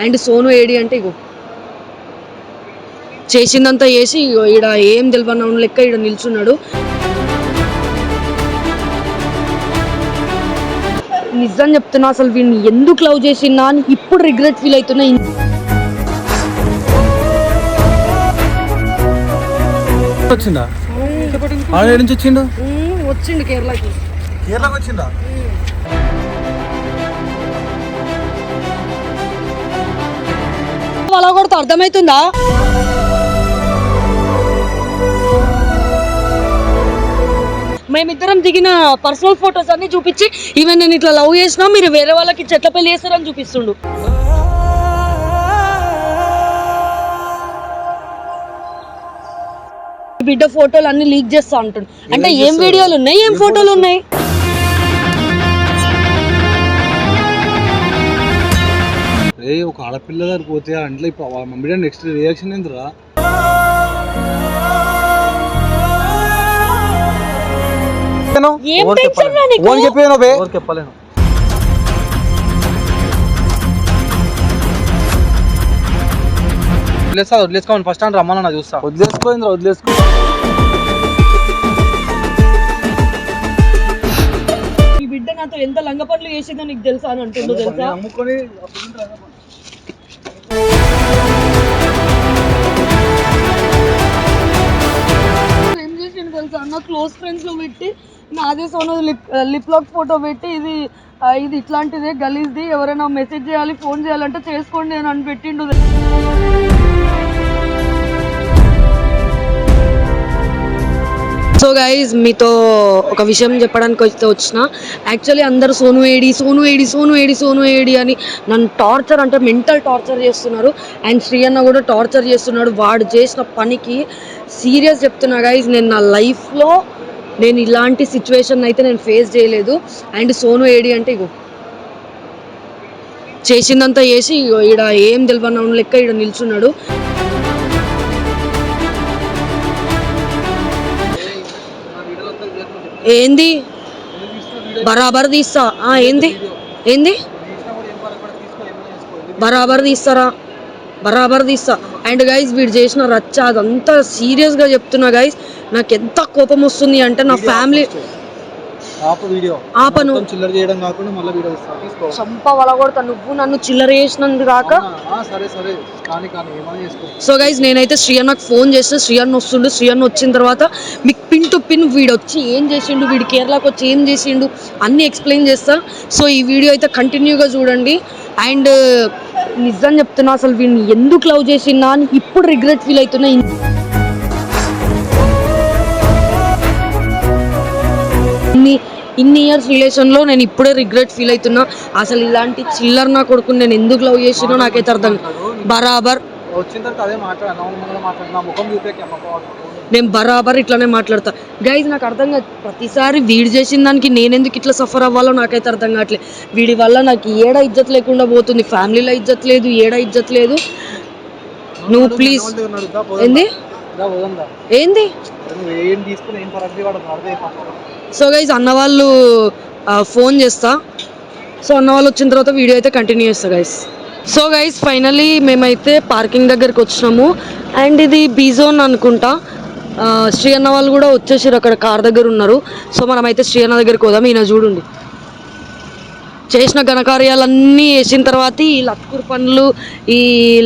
And Sonu AD అంటే ఇగో. చేసిందంతా చేసి ఇగో ఈడ ఏం తెలియన్న లెక్క ఈడ నిల్చున్నాడు. నిజం చెప్తున్నా అసలు వీడిని ఎందుకు లవ్ చేసినా అని ఇప్పుడు రిగ్రెట్ ఫీల్ అవుతున్నా. వచ్చిండు? కేరళకి. కేరళకి వచ్చిందా అలా కొడుతూ అర్థమవుతుందా మేమిద్దరం దిగిన పర్సనల్ ఫొటోస్ అన్ని చూపించి ఈవెన్ నేను ఇట్లా లవ్ చేసినా మీరు వేరే వాళ్ళకి చెట్ల పెళ్ళి చేస్తారని చూపిస్తుండు. బిడ్డ ఫోటోలు అన్ని లీక్ చేస్తా అంటుండు. అంటే ఏం వీడియోలు ఉన్నాయి ఏం ఫోటోలు ఉన్నాయి? రే ఒక ఆడపిల్ల దగ్గర పోతే అంట్లో ఇప్పుడు వాళ్ళ మమ్మీ నెక్స్ట్ రియాక్షన్ ఏందిరా? చెప్పలేను. వదిలేస్తా వదిలేసుకోండి ఫస్ట్ అని రమ్మన్నా చూస్తా. వదిలేసుకోయిందిరా వదిలేసుకో. ఈ బిడ్డ నాతో ఎంత లంగ పనులు చేసిందో నీకు తెలుసా అని అంటుందో తెలుసా? తెలుసా నా క్లోజ్ ఫ్రెండ్స్లో పెట్టి నాదే Sonu lip lip lock photo పెట్టి ఇది ఇది ఇట్లాంటిదే గలీజ్ది ఎవరైనా మెసేజ్ చేయాలి ఫోన్ చేయాలంటే చేసుకోండి అని అని పెట్టిండు. సో గైజ్ మీతో ఒక విషయం చెప్పడానికి వస్తే వచ్చిన యాక్చువల్లీ అందరూ సోను ఏడి సోను ఏడి సోను ఏడి సోను ఏడి అని నన్ను టార్చర్ అంటే మెంటల్ టార్చర్ చేస్తున్నారు. అండ్ శ్రీ అన్న కూడా టార్చర్ చేస్తున్నాడు. వాడు చేసిన పనికి సీరియస్ చెప్తున్నా గైజ్ నేను నా లైఫ్లో నేను ఇలాంటి సిచ్యువేషన్ అయితే నేను ఫేస్ చేయలేదు. అండ్ సోను ఏడి అంటే ఇగో చేసిందంతా చేసి ఇగో ఈడ ఏం తెలియన లెక్క ఈడ నిల్చున్నాడు. ఏంది? బరాబర్ తీస్తా. ఏంది? ఏంది? బరాబర్ తీస్తారా? బరాబర్ తీస్తా. అండ్ గైజ్ వీడు చేసిన రచ్చ అదంతా సీరియస్గా చెప్తున్నా గైజ్ నాకు ఎంత కోపం వస్తుంది అంటే నా ఫ్యామిలీ ఆపను. చిల్లర చేయడం కాకుండా మళ్ళీ వీడియో ఇస్తా తీసుకో చంప వలగొడతా. నువ్వు నన్ను చిల్లర చేసినందు కాక. సరే సరే. కానీ కానీ సో గైజ్ నేనైతే శ్రీ అన్నకు ఫోన్ చేస్తే శ్రీ అన్న వస్తుండు. శ్రీ అన్న వచ్చిన తర్వాత మీకు పిన్ టు పిన్ వీడు వచ్చి ఏం చేసిండు? వీడు కేరళకు వచ్చి ఏం చేసిండు? అన్నీ ఎక్స్ప్లెయిన్ చేస్తా. సో ఈ వీడియో అయితే కంటిన్యూగా చూడండి. అండ్ నిజం చెప్తున్నా అసలు వీడిని ఎందుకు లవ్ చేసినా అని ఇప్పుడు రిగ్రెట్ ఫీల్ అవుతున్నా. ఇన్ని ఇన్ని ఇయర్స్ రిలేషన్లో నేను ఇప్పుడే రిగ్రెట్ ఫీల్ అవుతున్నా. అసలు ఇలాంటి చిల్లర నా కొడుకుని నేను ఎందుకు లవ్ చేసినో నాకైతే అర్థం బరాబర్. వచ్చిన తర్వాత అదే మాట్లాడు ముఖం చూపే నేను బరాబర్ ఇట్లానే మాట్లాడతా. గైజ్ నాకు అర్థం కాదు. ప్రతిసారి వీడు చేసిన దానికి నేనెందుకు ఇట్లా సఫర్ అవ్వాలో నాకైతే అర్థం కావట్లేదు. వీడి వల్ల నాకు ఏడ ఇజ్జత్ లేకుండా పోతుంది. ఫ్యామిలీలో ఇజ్జత్ లేదు ఏడ ఇజ్జత్ లేదు. నువ్వు ప్లీజ్ ఏంది? ఏంది? సో గైజ్ అన్న వాళ్ళు ఫోన్ చేస్తా. సో అన్న వాళ్ళు వచ్చిన తర్వాత వీడియో అయితే కంటిన్యూ చేస్తా గైస్ సో గైస్ ఫైనలీ మేమైతే పార్కింగ్ దగ్గరికి వచ్చినాము. అండ్ ఇది బీజోన్ అనుకుంటా. శ్రీ అన్న వాళ్ళు కూడా వచ్చేసారు అక్కడ కార్ దగ్గర ఉన్నారు. సో మనమైతే శ్రీ అన్న దగ్గరికి పోదాం ఈయన చూడండి. చేసిన ఘనకార్యాలన్నీ వేసిన తర్వాత ఈ లత్కూర్ పనులు ఈ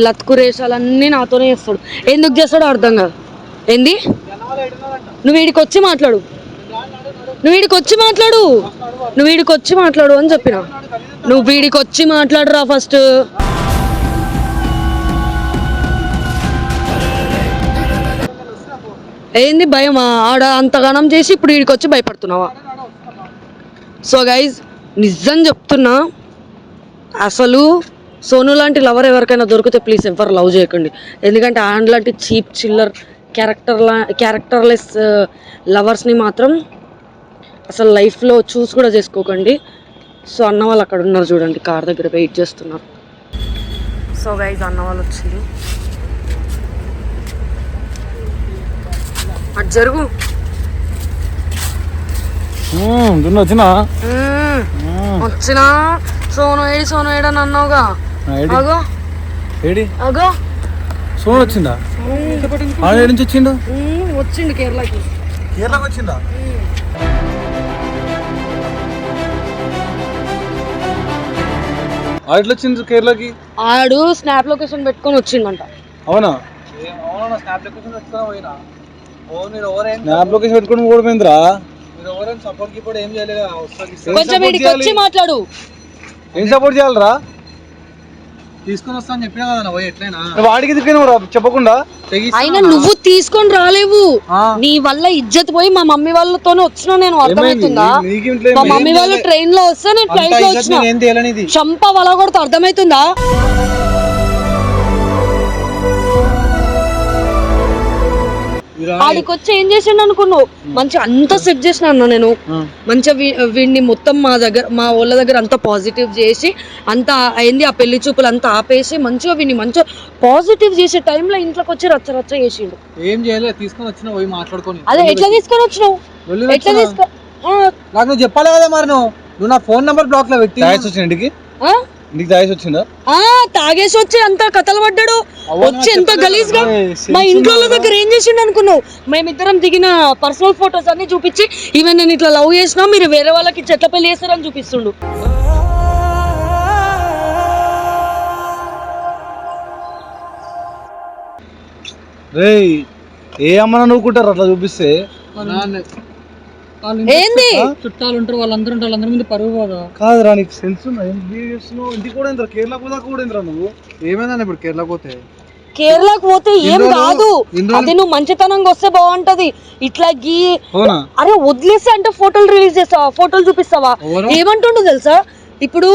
లత్కూర్ వేషాలన్నీ నాతోనే చేస్తాడు. ఎందుకు చేస్తాడో అర్థం కాదు. ఏంది? నువ్వు వీడికి వచ్చి మాట్లాడు. నువ్వు వీడికి వచ్చి మాట్లాడు. నువ్వు వీడికి వచ్చి మాట్లాడు అని చెప్పిన. నువ్వు వీడికి వచ్చి మాట్లాడురా ఫస్ట్. ఏంది భయమా? ఆడ అంతగానం చేసి ఇప్పుడు వీడికి వచ్చి భయపడుతున్నావా? సో గైజ్ నిజం చెప్తున్నా అసలు సోను లాంటి లవర్ ఎవరికైనా దొరికితే ప్లీజ్ ఎవరు లవ్ చేయకండి. ఎందుకంటే ఆయన లాంటి చీప్ చిల్లర్ క్యారెక్టర్లా క్యారెక్టర్లెస్ లవర్స్ని మాత్రం అసలు లైఫ్లో చూస్ కూడా చేసుకోకండి. సో అన్న వాళ్ళు అక్కడ ఉన్నారు చూడండి కార్ దగ్గర వెయిట్ చేస్తున్నారు. సో గైజ్ అన్న వాళ్ళు వచ్చింది అటు జరుగు. దున్న వచ్చినా. వచ్చినా? సోను ఏడి సోను ఏడి అని అన్నావుగా. ఏడి? అగో ఏడి? అగో సోన్ వచ్చిందా? ఆడ నుంచి వచ్చిండు? వచ్చిండు కేరళకి. కేరళకి వచ్చిందా? ఆడిట్లో వచ్చింది కేరళకి? ఆడు స్నాప్ లొకేషన్ పెట్టుకొని వచ్చిండంట. అవునా? స్నాప్ లొకేషన్ పెట్టుకుని ఓడిపోయిందిరా కొంచెం వీడికి వచ్చి మాట్లాడు. ఏం సపోర్ట్ చేయాలరా? తీసుకొని వస్తా అని చెప్పినా కదా పోయి ఎట్లయినా? వాడికి చెప్పకుండా. అయినా నువ్వు తీసుకొని రాలేవు. నీ వల్ల ఇజ్జత్ పోయి మా మమ్మీ వాళ్ళతోనే వచ్చినా నేను అర్థమవుతుందా మా మమ్మీ వాళ్ళు ట్రైన్లో వస్తే నేను ఫ్లైట్లో వచ్చిన. చంప వల కొడుతూ అర్థమవుతుందా? ఆడికి వచ్చి ఏం చేసిండు అనుకున్నావు? మంచి అంత సెట్ చేసిన అన్న నేను. మంచిగా వీడిని మొత్తం మా దగ్గర మా వాళ్ళ దగ్గర అంతా పాజిటివ్ చేసి అంత అయింది ఆ పెళ్ళి చూపులు అంతా ఆపేసి మంచిగా వీడిని మంచిగా పాజిటివ్ చేసే టైంలో ఇంట్లోకి వచ్చి రచ్చ రచ్చ చేసిండు. ఏం చేయలేదు తీసుకొని వచ్చిన పోయి మాట్లాడుకొని. అదే ఎట్లా తీసుకొని వచ్చినావు? ఎట్లా వచ్చినా. తీసుకో ఆ, నాకు నువ్వు చెప్పాలి కదా మరి నువ్వు. నువ్వు నా ఫోన్ నంబర్ బ్లాక్లో పెట్టి వచ్చింది ఇంటికి. ఇంటికి తాగేసి వచ్చిందా? ఆ తాగేసి వచ్చి అంత కథలు పడ్డాడు. వచ్చి ఎంత గలీజ్గా మా ఇంట్లో వాళ్ళ దగ్గర ఏం చేసిండు అనుకున్నావు? మేమిద్దరం దిగిన పర్సనల్ ఫొటోస్ అన్ని చూపించి ఈవెన్ నేను ఇట్లా లవ్ చేసినా మీరు వేరే వాళ్ళకి చెట్ల పెళ్ళి చేస్తారని చూపిస్తుండు. రేయ్ ఏ అమ్మన నువ్వుకుంటారు అట్లా చూపిస్తే? ఏంది? చుట్టాలు ఉంటారు వాళ్ళందరూ ఉంటారు వాళ్ళందరి ముందు పరుగు పోదా. కాదురా నీకు సెన్స్ ఇంటికి కూడా ఏంద్రా కేరళ కూడా కూడా ఏంద్రా నువ్వు? ఏమైందని ఇప్పుడు కేరళ పోతే? కేరళకు పోతే ఏం కాదు అది నువ్వు మంచితనంగా వస్తే బాగుంటది. ఇట్లా గీ అరే వదిలేసి అంటే ఫోటోలు రిలీజ్ చేస్తావా? ఫోటోలు చూపిస్తావా? ఏమంటుండు తెలుసా? ఇప్పుడు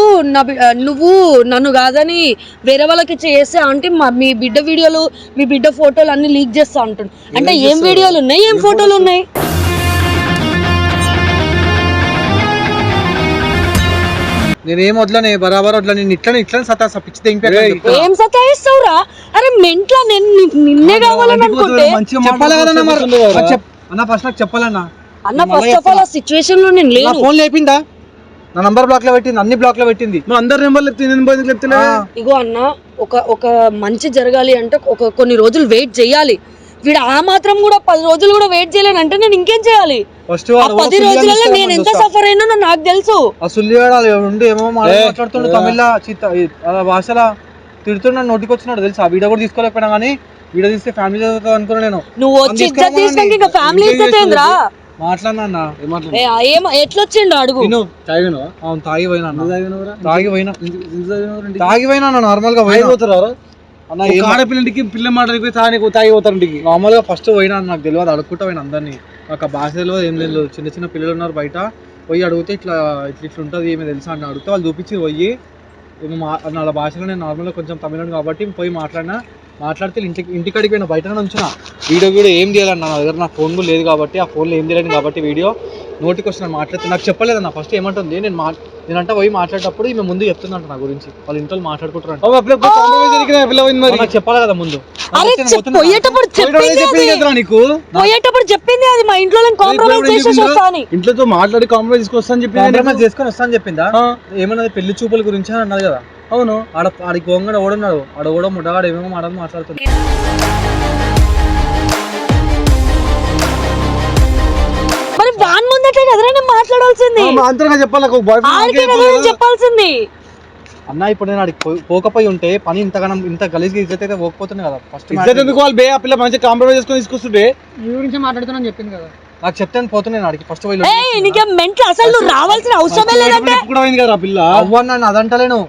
నువ్వు నన్ను కాదని వేరే వాళ్ళకి చేస్తే అంటే మా- మీ బిడ్డ వీడియోలు మీ బిడ్డ ఫోటోలు అన్ని లీక్ చేస్తా అంటుండు. అంటే ఏం వీడియోలు ఉన్నాయి? ఏం ఫోటోలు ఉన్నాయి? నేనేం వదలనే బరాబర్ వదల నేను ఇట్లా ఇట్లా సతా పిచ్చి తెంపి ఏం సతాయిస్తావురా అరే మెంట్ల నేను నిన్నే కావాలని అనుకుంటే మంచిగా చెప్పాలి కదా మరి. అన్న ఫస్ట్ నాకు చెప్పాలన్నా. అన్న ఫస్ట్ ఆఫ్ ఆల్ ఆ సిచ్యువేషన్లో నేను నా లేను. ఫోన్ లేపిందా? నా నంబర్ బ్లాక్లో పెట్టింది అన్ని బ్లాక్లో పెట్టింది. నువ్వు అందరి ఆ, ఇగో అన్న ఒక ఒక మంచి జరగాలి అంటే ఒక కొన్ని రోజులు వెయిట్ చేయాలి. వీడు ఆ మాత్రం కూడా పది రోజులు కూడా వెయిట్ చేయలేను అంటే నేను ఇంకేం చేయాలి? ఫస్ట్ పది రోజులలో నేను ఎంత సఫర్ అయినా నాకు తెలుసు. తమిళ భాషల తిడుతున్నాడు నోటికి వచ్చినాడు తెలుసు? ఆ వీడియో కూడా తీసుకోలేకపోయినా కానీ వీడియో తీస్తే ఫ్యామిలీ చదువుతావు అనుకున్నా నేను. నువ్వు వచ్చి ఇజ్జత్ తీసినాక ఇంకా ఫ్యామిలీ ఇజ్జత్ ఏంద్రా? మాట్లాడినా ఎట్లొచ్చిండు అడుగు. తాగి పోయినా అన్న. తాగినవరా తాగి పోయినా? తాగి నార్మల్గా పోయినా. ఆడపిల్లంటికి పిల్ల మాటలకి తాగి తాగిపోతారు ఇంటికి నార్మల్గా ఫస్ట్ పోయినా నాకు తెలియదు అడుక్కుంటా పోయినా అందరినీ. నాకు ఆ భాష తెలియదు ఏం తెలియదు చిన్న చిన్న పిల్లలు ఉన్నారు బయట. పోయి అడిగితే ఇట్లా ఇట్లా ఇట్లా ఉంటుంది ఏమి తెలుసా అని అడిగితే వాళ్ళు చూపించి పోయి మా వాళ్ళ భాషలో నేను నార్మల్గా కొంచెం తమిళం కాబట్టి పోయి మాట్లాడినా. మాట్లాడితే ఇంటికి ఇంటికాడికి పోయిన బయట ఉంచిన వీడియో వీడియో ఏం చేయాలన్న నా దగ్గర నా ఫోన్ కూడా లేదు కాబట్టి ఆ ఫోన్లో ఏం చేయలేను కాబట్టి వీడియో నోటికి వచ్చిన మాట్లాడితే నాకు చెప్పలేదన్న. ఫస్ట్ ఏమంటుంది? నేను మా నేనంట పోయి మాట్లాడేటప్పుడు ఈమె ముందు చెప్తుందంట నా గురించి. వాళ్ళ ఇంట్లో నాకు చెప్పాలి కదా ముందు. చెప్పింది చెప్పింది అది. కదరా నీకు? పోయేటప్పుడు చెప్పింది అది. మా ఇంట్లో కాంప్రమైజ్ చేసేసి వస్తా అని ఇంట్లోతో మాట్లాడి కాంప్రమైజ్ తీసుకొస్తా అని చెప్పి కాంప్రమైజ్ చేసుకొని వస్తాను చెప్పిందా? ఏమన్నది పెళ్ళి చూపుల గురించి అని అన్నది కదా. అవును ఆడ ఆడికి గోంగడ ఓడున్నాడు ఆడ కూడా ముట్టగాడు ఏమేమో మాటలు మాట్లాడుతున్నాడు. మరి వాన్ ముందటే కదరా నేను మాట్లాడాల్సింది? అంతగా చెప్పాలి నాకు బాయ్ కదా చెప్పాల్సింది. అన్న ఇప్పుడు నేను ఆడికి పోకపోయి ఉంటే పని ఇంతగానం ఇంత గలీజ్గా ఇజ్జత్ అయితే పోకపోతుంది కదా. ఫస్ట్ ఇద్దరు ఎందుకు వాళ్ళు బే ఆ పిల్ల మంచిగా కాంప్రమైజ్ చేసుకొని తీసుకొస్తుంటే నాకు చెప్తే పోతున్నాను ఆడికి. ఫస్ట్ పోయి ఏయ్ నీకే మెంట్లు అసలు రావాల్సిన అవసరమే లేదంటే? కూడా అయింది కదా ఆ పిల్ల? అవ్వన్న నన్ను అదంటలేను.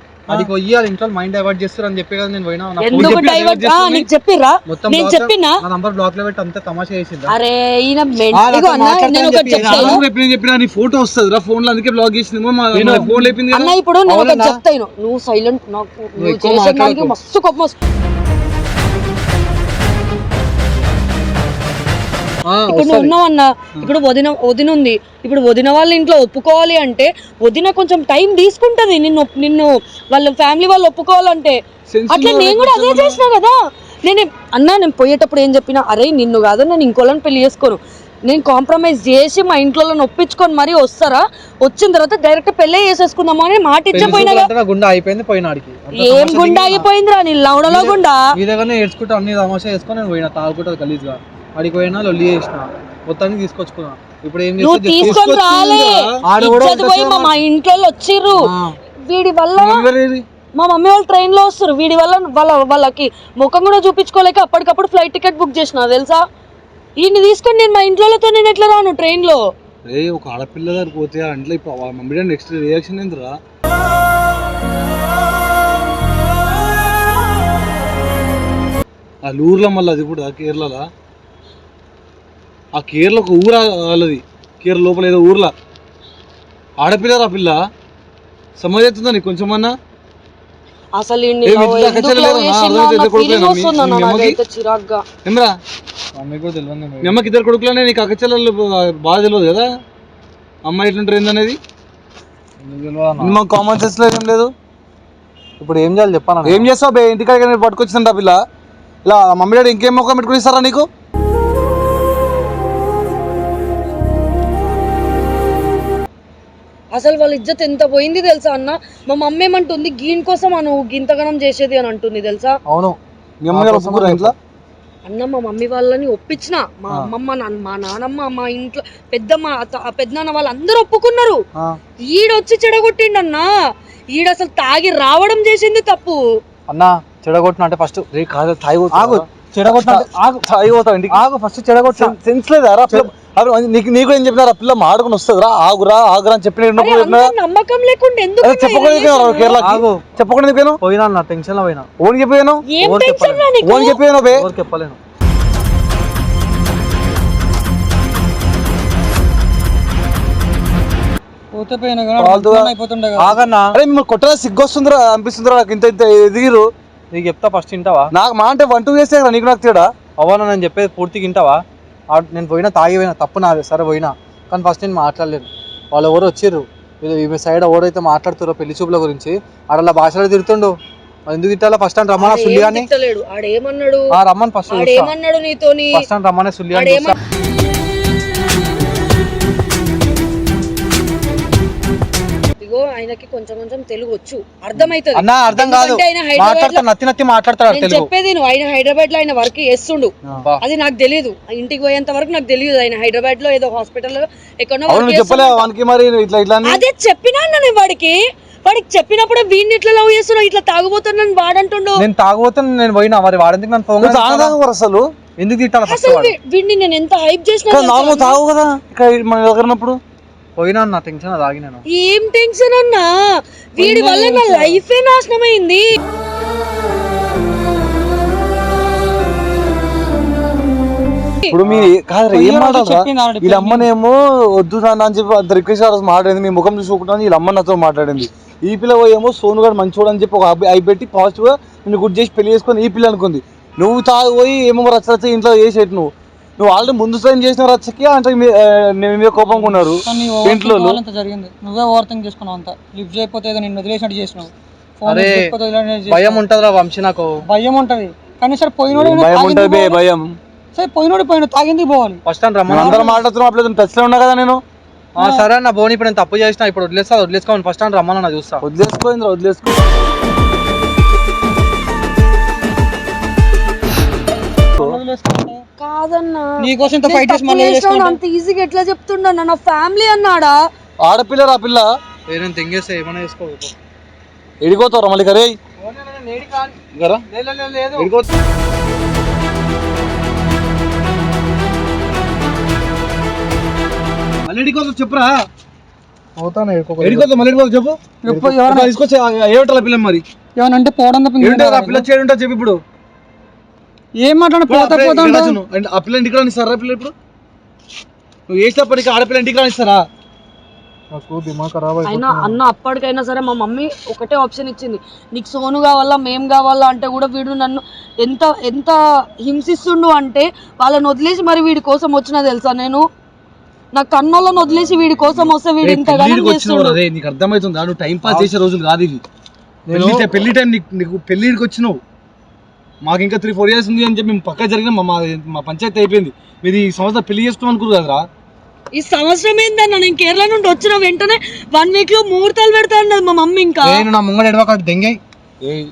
పోయి వాళ్ళ ఇంట్లో మైండ్ డైవర్ట్ చేస్తారు అని చెప్పి కదా నేను పోయినా. ఎందుకు డైవర్ట్ నీకు చెప్పిర్రా? మొత్తం నేను చెప్పినా? నా నంబర్ బ్లాక్లో పెట్టి అంత తమాషా చేసిందా అరే ఈయన నేను ఒకటి చెప్తాను. నేను చెప్పిన నీ ఫోటో వస్తుంది రా ఫోన్లో అందుకే బ్లాక్ చేసింది. మా ఫోన్ లేపింది అన్న ఇప్పుడు నేను ఒకటి? చెప్తాను. నువ్వు సైలెంట్ నాకు నువ్వు చేసే దానికి. మస్తు కోపం వస్తుంది. ఇప్పుడు నువ్వు ఉన్నావు అన్న ఇప్పుడు వదిన వదిన ఉంది ఇప్పుడు వదిన వాళ్ళ ఇంట్లో ఒప్పుకోవాలి అంటే వదిన కొంచెం టైం తీసుకుంటది నిన్ను నిన్ను వాళ్ళ ఫ్యామిలీ వాళ్ళు ఒప్పుకోవాలంటే. అట్లా నేను కూడా అదే చేసిన కదా. నేను అన్న నేను పోయేటప్పుడు ఏం చెప్పినా అరే నిన్ను కాదు నేను ఇంకోళ్ళని పెళ్ళి చేసుకోను. నేను కాంప్రమైజ్ చేసి మా ఇంట్లో ఒప్పించుకొని మరీ వస్తారా? వచ్చిన తర్వాత డైరెక్ట్ పెళ్ళే చేసేసుకుందాము? అని మాట ఇచ్చిపోయినా గుండె అయిపోయింది పోయినాడికి ఏం గుండా. ఆగిపోయిందిరా నీ లవడలో గుండా? మీ ఏడ్చుకుంటా అన్ని తమాషా నేను పోయినా తాగుకుంటా గలీజ్గా. అడిగి పోయినా లొల్లి చేసిన. మొత్తానికి తీసుకొచ్చుకున్నా. ఇప్పుడు ఏం నువ్వు. తీసుకొని రాలే. ఆడ కూడా ఇజ్జత్ పోయి మా మా ఇంట్లో వచ్చిర్రు. వీడి వల్ల? మా మమ్మీ వాళ్ళు ట్రైన్లో వస్తారు. వీడి వల్ల వాళ్ళ వాళ్ళకి ముఖం కూడా చూపించుకోలేక అప్పటికప్పుడు ఫ్లైట్ టికెట్ బుక్ చేసిన తెలుసా? ఈయన్ని తీసుకొని నేను మా ఇంట్లోతో నేను ఎట్లా రాను ట్రైన్లో రే ఒక ఆడపిల్ల దగ్గర పోతే ఇంట్లో ఇప్పుడు మమ్మీ నెక్స్ట్ రియాక్షన్ ఏందిరా? ఆ ఊర్లో మళ్ళీ అది కూడా కేరళలో? ఆ కేరళ ఒక ఊరు వాళ్ళది. కేరళ లోపల ఏదో ఊర్లో. ఆడపిల్లరా పిల్ల? సమాజవుతుందా నీకు కొంచెమన్నా? అసలు ఇద్దరు కొడుకులేనా? నీకు అక్కచెల్లెలు బాగా తెలియదు కదా? అమ్మాయి ఎట్లుంటారు ఏందనేది? మా కామన్ సెన్స్లో ఏం లేదు. ఇప్పుడు ఏం చేయాలి చెప్పాను? ఏం చేస్తావు బే? ఇంటికాడికి పట్టుకొచ్చిందంట పిల్ల. ఇలా మమ్మీ డాడీ ఇంకేం మొక్క పెట్టుకుని ఇస్తారా నీకు? అసలు వాళ్ళ ఇజ్జత్ ఎంత పోయింది తెలుసా అన్న? మా మమ్మీ ఏమంటుంది గీన్ కోసం నువ్వు గింతగనం చేసేది అని అంటుంది తెలుసా? అవును. మీ అన్న మా మమ్మీ వాళ్ళని ఒప్పించిన. మా అమ్మమ్మ మా నానమ్మ మా ఇంట్లో పెద్దమ్మ అత్త- పెద్దనాన్న వాళ్ళందరూ ఒప్పుకున్నారు. ఆ. ఈడొచ్చి చెడగొట్టిండన్నా. ఈడ అసలు తాగి రావడం చేసింది తప్పు. అన్న చెడగొట్టిన అంటే ఫస్ట్ రే కాదు తాగి ఆగు. ఫస్ట్ చెడగొట్టిన సెన్స్ లేదా అరే, నీకు నీకు ఏం చెప్పినారా? పిల్ల మాడుకుని వస్తుందిరా ఆగురా ఆగురా అని చెప్పిన నమ్మకం లేకుండా ఎందుకు చెప్పకుండా? కేరళ చెప్పకుండా పోయినా అన్న టెన్షన్లో పోయినా. ఓన్ చెప్పాను ఓన్ చెప్పాను బే. ఎవరికి చెప్పలేను పోతే పోయినా అయిపోతుండే ఆగన్నా. అరే మిమ్మల్ని కొట్టరా సిగ్గు వస్తుందిరా అనిపిస్తుందిరా నాకు ఇంత ఇంత ఎదిగిరు నీకు చెప్తా ఫస్ట్ వింటావా నాకు మా అంటే వన్ టూ చేస్తే కదా నీకు నాకు తేడా? అవనా నేను చెప్పేది పూర్తిగా వింటావా ఆ- నేను పోయినా తాగి పోయినా తప్పు నాది సరే పోయినా. కానీ ఫస్ట్ నేను మాట్లాడలేను వాళ్ళు ఎవరు వచ్చిర్రు. ఇది ఈమె సైడ్ ఎవరైతే మాట్లాడుతారో పెళ్ళి చూపుల గురించి ఆడలా భాషలో తిడుతుండు. ఎందుకు తిట్టాలా? ఫస్ట్ అని రమ్మన్నా సుల్లి అని రమ్మని ఫస్ట్ ఫస్ట్ అని రమ్మనే సుల్లి అని ఇగో ఆయనకి కొంచెం కొంచెం తెలుగు వచ్చు. అర్థమైతది. అన్న అర్థం కాదు. ఆయన హైదరాబాద్ మాట్లాడతా నత్తి నత్తి మాట్లాడతాడు నేను తెలుగు. చెప్పేది నువ్వు ఆయన హైదరాబాద్లో ఆయన వర్క్ చేస్తుండు. అది నాకు తెలియదు ఇంటికి పోయేంత వరకు నాకు తెలియదు ఆయన హైదరాబాద్లో ఏదో హాస్పిటల్లో ఎక్కడో అవును work నువ్వు చెప్పలే చేస్తున్నాడు. వానికి మరి ఇట్లా ఇట్లా అదే చెప్పినా నేను వాడికి. వాడికి చెప్పినప్పుడు వీడిని ఇట్లా లవ్ చేస్తున్నావు ఇట్లా తాగుబోతున్నాను వాడంటుండు. నేను తాగుపోతే నేను పోయినా మరి వాడెందుకు నన్ను ఫోన్ అసలు? ఎందుకు తిట్టాలి అసలు వీడిని నేను ఎంత హైప్ చేసినా నార్మల్? తాగు కదా? ఇక్కడ మన దగ్గరన్నప్పుడు పోయినా నా టెన్షన్ తాగి నేను ఏం టెన్షన్ అన్నా? వీడి వల్ల నా లైఫే నాశనమైంది. ఇప్పుడు మీ కాదు ఏం ఆల్రెడీ వీళ్ళ అమ్మనేమో వద్దు నాన్న అని చెప్పి అంత రిక్వెస్ట్ ఆ రోజు మాట్లాడింది మీ ముఖం చూసుకుంటాను వీళ్ళ అమ్మ నాతో మాట్లాడింది. ఈ పిల్ల పోయేమో సోను గారు మంచోడు అని చెప్పి ఒక అయి పెట్టి పాజిటివ్గా నిన్ను గుడ్ చేసి పెళ్ళి చేసుకొని ఈ పిల్ల అనుకుంది. నువ్వు తాగు పోయి ఏమో రచ్చ ఇంట్లో చేసేటి నువ్వు. నువ్వు ఆల్రెడీ ముందు టైం చేసిన రచ్చకి అంటే మీద కోపంగా ఉన్నారు కానీ ఇంట్లో అంత జరిగింది. నువ్వే ఓవర్ థింక్ చేసుకున్నావు అంత. లిఫ్ట్ చేయకపోతే ఏదో నిన్ను వదిలేసినట్టు చేసినావు. అరే. భయం ఉంటదిరా వంశీ నాకు. భయం ఉంటది. కానీ సరే పోయినోడు భయం ఉంటుంది భయం. సరే పోయినోడు పోయిన తాగింది పోవాలి. ఫస్ట్ అని మనం రమ్మని అందరం మాట్లాడుతున్నాం అప్పుడు టచ్లో ఉన్నా కదా నేను? ఆ, సరే అన్న బోని ఇప్పుడు నేను తప్పు చేసిన ఇప్పుడు వదిలేస్తా వదిలేసుకోమని ఫస్ట్ అని రమ్మని నా చూస్తా. వదిలేసుకోయింది వదిలేసుకో. కాదన్నా. నీకోసం ఇంత ఫైట్ చేసి. అంత ఈజీగా ఎట్లా చెప్తుండన్నా? నా ఫ్యామిలీ అన్నాడా? ఆడపిల్ల రా పిల్ల. ఏ నేను తెంగేస్తే ఏమైనా మళ్ళీ కరే చెప్పురా పోతాను మళ్ళీ చెప్పు. తీసుకొచ్చి ఏమిటా పిల్ల మరి? ఏమన్నా అంటే పోవడం తప్ప. పిల్ల చేయడం చెప్పు ఇప్పుడు. ఏం మాట్లాడ పోతా పోతా. ఆ పిల్ల ఇంటికి రానిస్తారా పిల్ల ఇప్పుడు? నువ్వు వేసినప్పటికీ ఆడపిల్ల ఇంటికి రానిస్తారా? అయినా అన్న అప్పటికైనా సరే మా మమ్మీ ఒకటే ఆప్షన్ ఇచ్చింది. నీకు సోను కావాలా మేం కావాలా అంటే కూడా వీడు నన్ను ఎంత ఎంత హింసిస్తుండు అంటే వాళ్ళని వదిలేసి మరి వీడి కోసం వచ్చినా తెలుసా నేను? నా కన్నోళ్ళని వదిలేసి వీడి కోసం వస్తే వీడు అదే నీకు అర్థమవుతుంది. నువ్వు టైం పాస్ చేసే రోజులు కాదు ఇవి పెళ్ళి టైం- నీకు నీకు పెళ్ళికి వచ్చినావు. మాకు ఇంకా త్రీ ఫోర్ ఇయర్స్ ఉంది అని చెప్పి మేము పక్క జరిగిన. మా మా పంచాయతీ అయిపోయింది. మీరు ఈ సంవత్సరం పెళ్ళి చేసుకోమని అనుకున్నారు కదరా? ఈ సంవత్సరం ఏందన్న నేను కేరళ నుండి వచ్చిన వెంటనే వన్ వీక్లో ముహూర్తాలు పెడతా అన్నది మా మమ్మీ ఇంకా. నేను నా ముంగడు ఎడవక దెంగై. ఏయ్.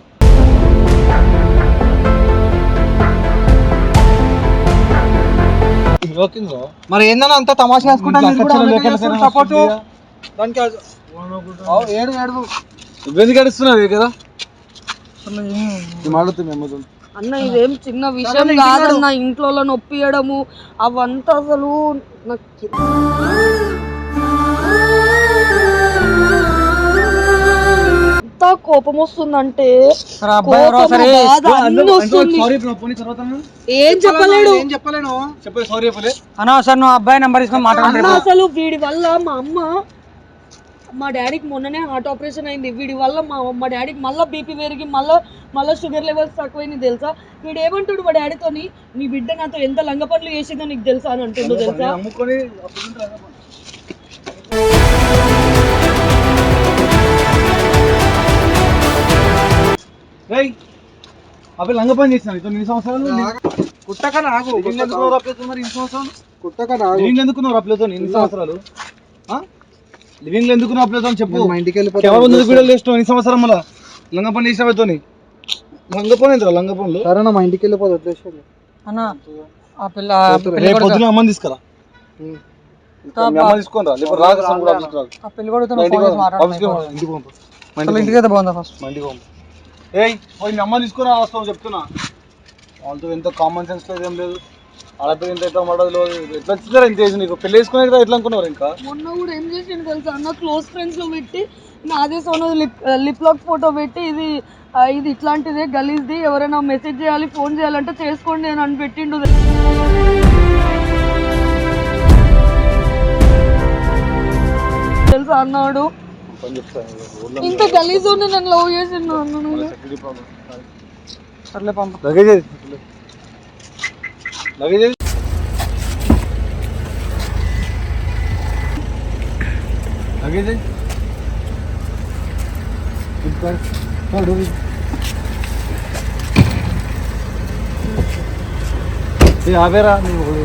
ఓకేంద్రా? మరి ఏందన్నా అంత తమాషా వేసుకుంటా ఇంట్లో అక్క చెల్లెలు ఎక్కడ సరే సపోర్ట్. వస్తుంది దానికి అది- ఓ, ఏడు ఏడు ఇబ్బంది గడుస్తున్నది కదా? అమ్మతో. అన్న ఇదేం చిన్న విషయం కాదన్న ఇంట్లో నొప్పియడము అవంతా అసలు నాకు ఎంత కోపం వస్తుందంటే కోపము, బాధ అన్నీ వస్తుంది. సారీ బ్రో పోనీ తర్వాత అన్నా. ఏం చెప్పలేడు. ఏం చెప్పలేను. చెప్పే సారీ చెప్పలే అన్నా సార్ నువ్వు అబ్బాయి నెంబర్ అసలు వీడి వల్ల మా అమ్మ మా డాడీకి మొన్ననే హార్ట్ ఆపరేషన్ అయింది. వీడి వల్ల మా మా డాడీకి మళ్ళీ బీపీ పెరిగి మళ్ళీ మళ్ళీ షుగర్ లెవెల్స్ తక్కువైంది తెలుసా? వీడు ఏమంటాడు మా డాడీతోని? నీ బిడ్డ నాతో ఎంత లంగ పనులు చేసిందో నీకు తెలుసా? అని అంటుండో తెలుసా? అప్పుడు లంగ పని చేసిన ఇతను ఇన్ని సంవత్సరాలు కుట్టక నాకు మరి ఇన్ని సంవత్సరాలు? కుట్టక నాకు ఎందుకు నువ్వు రప్లేదు ఇన్ని సంవత్సరాలు? లివింగ్ ఎందుకు నువ్వు రప్లేదు అని చెప్పు మా ఇంటికి వెళ్ళిపోతా ఎవరు ముందు కూడా లేచిన ఇన్ని సంవత్సరం మళ్ళా లంగ పని చేసిన తోని? లంగ పని ఏంద్రా లంగ పనులు సరే నా మా ఇంటికి వెళ్ళిపోతా వదిలేసాడు అన్న ఆ పిల్ల రేపు పొద్దున అమ్మని తీసుకురా. మీ అమ్మ తీసుకొని రా లేకపోతే రాక ఆఫీస్కి రాకు. ఆ ఇంటికి ఫోన్ చేసి. ఇంటికి పంపు. మా అసలు ఇంటికి అయితే బాగుందా ఫస్ట్ పంపు. మా ఇంటికి పంపు. ఏయ్ పోయి మీ అమ్మ తీసుకుని వస్తావు చెప్తున్నా. వాళ్ళతో ఎంత కామన్ సెన్స్ లేదు ఏం లేదు. ఆడపిల్ల ఎంత ఎట్లా మాడదు ఎట్లా వచ్చిందా ఇంత ఏజ్ నీకు? పెళ్ళి వేసుకునే కదా ఎట్లా అనుకున్నారు ఇంకా? మొన్న కూడా ఏం చేసిండు తెలుసా? అన్న క్లోజ్ ఫ్రెండ్స్లో పెట్టి నాదే Sonu lip lip lock photo పెట్టి ఇది ఇది ఇట్లాంటిదే గలీజ్ది ఎవరైనా మెసేజ్ చేయాలి ఫోన్ చేయాలంటే చేసుకోండి అని అని పెట్టిండు తెలుసా? అన్నాడు? ఇంత గలీజ్ నన్ను లవ్ చేసిండు అన్నాను సర్లే పంప. లగేజ్ ఏది? లగేజ్ ఏది? లగేజ్ ఏది? ఇంకా? ఆ, డోర్